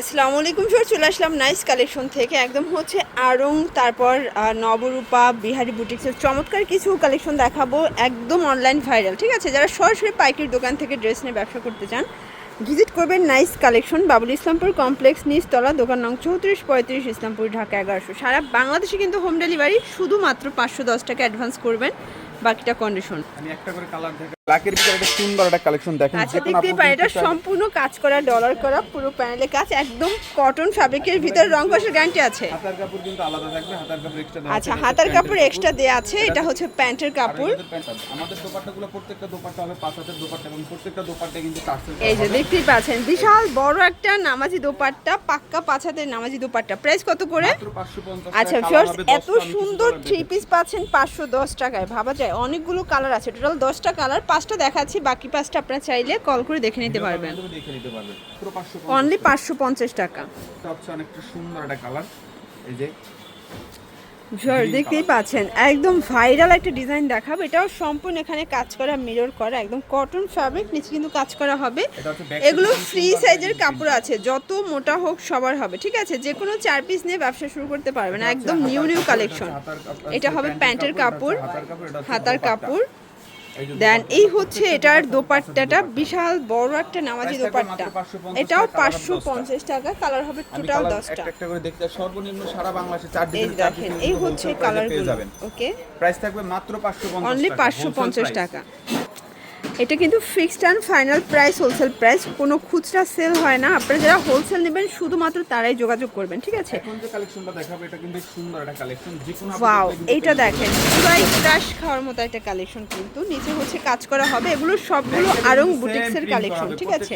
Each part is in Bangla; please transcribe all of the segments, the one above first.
আসসালামু আলাইকুম স্যার চলে আসলাম নাইস কালেকশন থেকে। একদম হচ্ছে আরং তারপর নবরূপা, বিহারি বুটিক্সের চমৎকার কিছু কালেকশন দেখাবো। একদম অনলাইন ভাইরাল ঠিক আছে? যারা সরাসরি পাইকারি দোকান থেকে ড্রেস নিয়ে ব্যবসা করতে চান ভিজিট করবেন nice collection, Babul Islampur complex নিচতলা, দোকান নং চৌত্রিশ, পঁয়ত্রিশ, ইসলামপুর, ঢাকা এগারোশো। সারা বাংলাদেশে কিন্তু হোম ডেলিভারি শুধুমাত্র পাঁচশো দশ টাকা অ্যাডভান্স করবেন, বাকিটা কন্ডিশন ভিতরে একটা সুন্দর একটা কালেকশন দেখেন আচ্ছা দেখতেই পারেন এটা সম্পূর্ণ কাজ করা ডলার করা পুরো প্যানেলে কাজ একদম কটন ফ্যাব্রিকের ভিতরে রং কষের গ্যারান্টি আছে। হাতার কাপড় কিন্তু আলাদা থাকবে হাতার কাপড় এক্সট্রা দেওয়া আচ্ছা হাতার কাপড় এক্সট্রা দেওয়া আছে এটা হচ্ছে প্যান্টের কাপড়। আমাদের দোপাট্টাগুলো প্রত্যেকটা দোপাট্টা হবে পাঁচ হাতের দোপাট্টা এবং প্রত্যেকটা দোপাট্টা কিন্তু টার্সেল এই যে দেখতেই পাচ্ছেন বিশাল বড় একটা নামাজি দোপাট্টা পাক্কা পাঁচ হাতের নামাজি দোপাট্টা। প্রাইস কত করে? আচ্ছা ফিওর্স এত 10টা, আমি কিছু সুন্দর থ্রি পিস পাচ্ছেন পাঁচশো দশ টাকায়। ভাবা যায় অনেকগুলো কালার আছে টোটাল দশটা কালার পাঁচটা দেখাচ্ছি বাকি পাঁচটা আপনারা চাইলে কল করে দেখে নিতে পারবেন। দেখে নিতে পারবেন। পুরো 550 অনলি পাঁচশো পঞ্চাশ টাকা। এটা হচ্ছে অনেকটা সুন্দর একটা কালার এই যে জোর দেখতেই। পাচ্ছেন একদম ভাইরাল একটা ডিজাইন দেখাবো। এটাও সম্পূর্ণ এখানে কাজ করা মিরর করা একদম কটন ফ্যাব্রিক নিচে কিন্তু কাজ করা হবে। এগুলো ফ্রি সাইজের কাপড় আছে যত মোটা হোক সবার হবে ঠিক আছে? যে কোনো চার পিস নিয়ে ব্যবসা শুরু করতে পারবেন একদম নিউ নিউ কালেকশন এটা হবে প্যান্টের কাপড় হাতার কাপড়, দেন এই হচ্ছে এটার দোপাট্টাটা বিশাল বড় একটা নামাজি দোপাট্টা। এটাও পাঁচশো পঞ্চাশ টাকা কালার হবে টোটাল দশটা। একটা একটা করে দেখতে সর্বনিম্ন সারা বাংলাদেশে চার ডিজাইন দেখেন এই হচ্ছে কালার ওকে প্রাইস থাকবে মাত্র পাঁচশো অনলি পাঁচশো পঞ্চাশ টাকা। এটা কিন্তু fixed and final price wholesale price কোনো খুচরা সেল হয় না। আপনারা যারা হোলসেল নেবেন শুধুমাত্র তারাই যোগাযোগ করবেন ঠিক আছে? এখন যে কালেকশনটা দেখাবো এটা কিন্তু সুন্দর একটা কালেকশন যে কোনো ওয়াও এইটা দেখেন। পুরাই ক্রাশ খাওয়ার মতো একটা কালেকশন কিন্তু। নিচে হচ্ছে কাজ করা হবে এগুলো সবগুলো। আরং বুটিক্সের কালেকশন ঠিক আছে?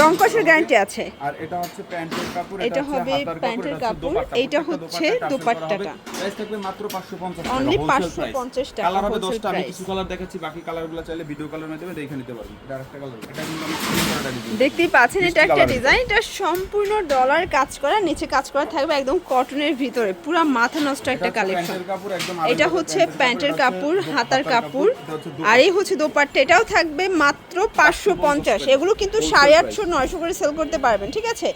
রং কষের গ্যারান্টি আছে। আর এটা হচ্ছে প্যান্টের কাপড় এটা হবে প্যান্টের কাপড়, এইটা হচ্ছে দোপাট্টাটা। প্রাইস থাকবে মাত্র 550 টাকা wholesale 550 টাকা কালার হবে wholesale 10টা আমি কিছু কালার দেখাচ্ছি বাকি কালারগুলো চাইলে ভিডিও কালার মাধ্যমে দেখে নিতে পারবেন। এটা আরেকটা কালার এটা কিন্তু আমি স্ক্রিন করাটা দিচ্ছি। দেখতেই পাচ্ছেন এটা একটা ডিজাইন এটা সম্পূর্ণ ডলার কাজ করা নিচে কাজ করা থাকবে একদম কটনের ভিতরে পুরো মাথা নষ্ট একটা কালেকশন এটা হচ্ছে প্যান্টের কাপড় হাতার কাপড় আর এই হচ্ছে দোপাট্টা এটাও থাকবে মাত্র পাঁচশো পঞ্চাশ এগুলো কিন্তু সাড়ে আটশো নয়শো করে সেল করতে পারবেন ঠিক আছে?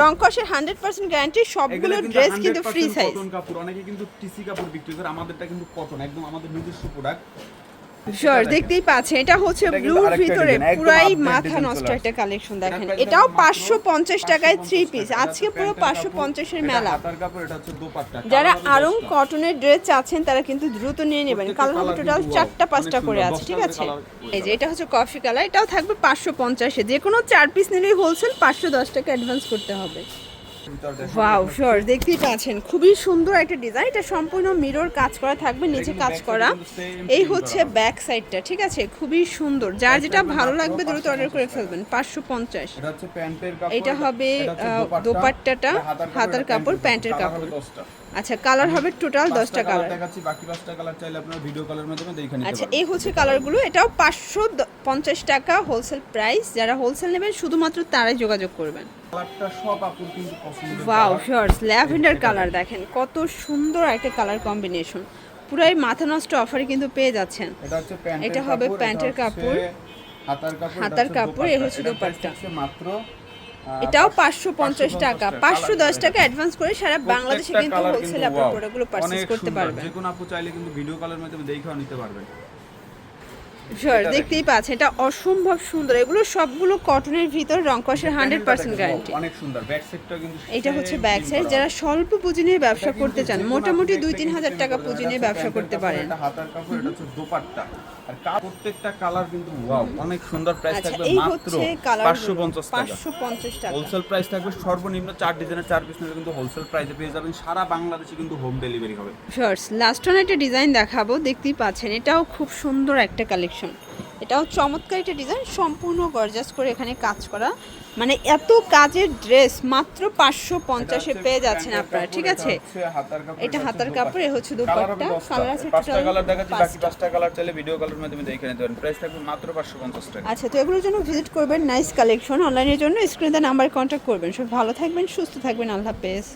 রং কষের হান্ড্রেড পার্সেন্ট গ্যারান্টি সবগুলো ড্রেস কিন্তু ফ্রি সাইজ কাপড়। অনেকে কিন্তু টিসি কাপড় বিক্রি করে আমাদেরটা কিন্তু কটন একদম আমাদের নিজস্ব প্রোডাক্ট শিওর দেখতেই পাচ্ছেন এটা হচ্ছে ব্লুর ভিতরে পুরাই মাথা নষ্ট একটা কালেকশন দেখেন। এটাও পাঁচশো পঞ্চাশ টাকায় থ্রি পিস আজকে পুরো পাঁচশো পঞ্চাশের মেলা। হাতার কাপড় এটা হচ্ছে দোপাট্টা যারা আরং কটনের ড্রেস চাচ্ছেন তারা কিন্তু দ্রুত নিয়ে নেবেন। কালার হবে টোটাল চারটা পাঁচটা করে আছে ঠিক আছে? এই যে এটা হচ্ছে কফি কালার এটাও থাকবে পাঁচশো পঞ্চাশে। যে কোনো চার পিস নিলেই হোলসেল পাঁচশো দশ টাকা অ্যাডভান্স করতে হবে। ওয়াও শিওর দেখতেই পাচ্ছেন খুবই সুন্দর একটা ডিজাইন এটা সম্পূর্ণ মিরর কাজ করা থাকবে নিচে কাজ করা। এই হচ্ছে ব্যাক সাইডটা ঠিক আছে? খুবই সুন্দর। যার যেটা ভালো লাগবে দ্রুত অর্ডার করে ফেলবেন পাঁচশো পঞ্চাশ। এটা হচ্ছে প্যান্টের কাপড় এটা হবে, দোপাট্টাটা, হাতার কাপড়, প্যান্টের কাপড়। আচ্ছা কালার হবে টোটাল দশটা কালার কালার। দেখাচ্ছি বাকি পাঁচটা কালার চাইলে আপনারা ভিডিও কলের মাধ্যমে দেখে নিতে আচ্ছা এই হচ্ছে কালারগুলো। এটাও পাঁচশো পঞ্চাশ টাকা হোলসেল প্রাইস যারা হোলসেল নেবেন শুধুমাত্র তারাই যোগাযোগ করবেন। ওয়াও। শিওর্স ল্যাভেন্ডার কালার দেখেন কত সুন্দর একটা কালার কম্বিনেশন। পুরাই মাথা নষ্ট অফারে কিন্তু পেয়ে যাচ্ছেন। এটা হবে প্যান্টের কাপড়, হাতার কাপড় এটা হচ্ছে দোপাট্টা। মাত্র এটাও পাঁচশো- পঞ্চাশ টাকা। পাঁচশো দশ টাকা অ্যাডভান্স করে সারা বাংলাদেশে কিন্তু হোলসেল আপনার প্রোডাক্টগুলো পারচেজ করতে পারবেন। যে কোনো আপু চাইলে কিন্তু ভিডিও কলের মাধ্যমে দেখেও নিতে পারবেন শিওর দেখতেই পাচ্ছেন এটা অসম্ভব সুন্দর। এগুলো সবগুলো কটনের ভিতর রং কষের হান্ড্রেড পার্সেন্ট গ্যারান্টি অনেক সুন্দর। ব্যাক সাইডটা কিন্তু এটা হচ্ছে ব্যাক সাইড যারা স্বল্প পুঁজি নিয়ে ব্যবসা করতে চান মোটামুটি দুই তিন হাজার টাকা পুঁজি নিয়ে ব্যবসা করতে পারেন। এটা হাতার কাপড় এটা হচ্ছে দোপাট্টা। আর প্রত্যেকটা কালার কিন্তু ওয়াও অনেক সুন্দর প্রাইস আচ্ছা থাকবে মাত্র 550 টাকা। পাঁচশো পঞ্চাশ টাকা। হোলসেল প্রাইস থাকবে সর্বনিম্ন চার ডিজাইনের চার পিস নিলে কিন্তু হোলসেল প্রাইসে পেয়ে যাবেন। সারা বাংলাদেশে কিন্তু হোম ডেলিভারি হবে। শর্টস লাস্ট ওয়ান একটা ডিজাইন দেখাবো দেখতেই পাচ্ছেন এটাও খুব সুন্দর একটা কালেকশন এটাও চমৎকার একটা ডিজাইন সম্পূর্ণ গর্জাস করে এখানে কাজ করা। মানে এত কাজের ড্রেস মাত্র পাঁচশো পঞ্চাশে পেয়ে যাচ্ছেন আপনারা ঠিক আছে? এটা হাতার কাপড়, এ হচ্ছে দোপাট্টা। দোপাট্টা, কালার হবে কালার আছে পাঁচটা কালার দেখাচ্ছি বাকি পাঁচটা। পাঁচটা কালার চাইলে ভিডিও কলের মাধ্যমে দেখে নিতে পারেন। প্রাইস থাকবে মাত্র পাঁচশো পঞ্চাশ টাকা। আচ্ছা তো এগুলোর জন্য ভিজিট করবেন নাইস কালেকশন অনলাইনের জন্য। স্ক্রিনে নাম্বার কন্ট্যাক্ট করবেন। সব ভালো থাকবেন সুস্থ থাকবেন আল্লাহ হাফেজ।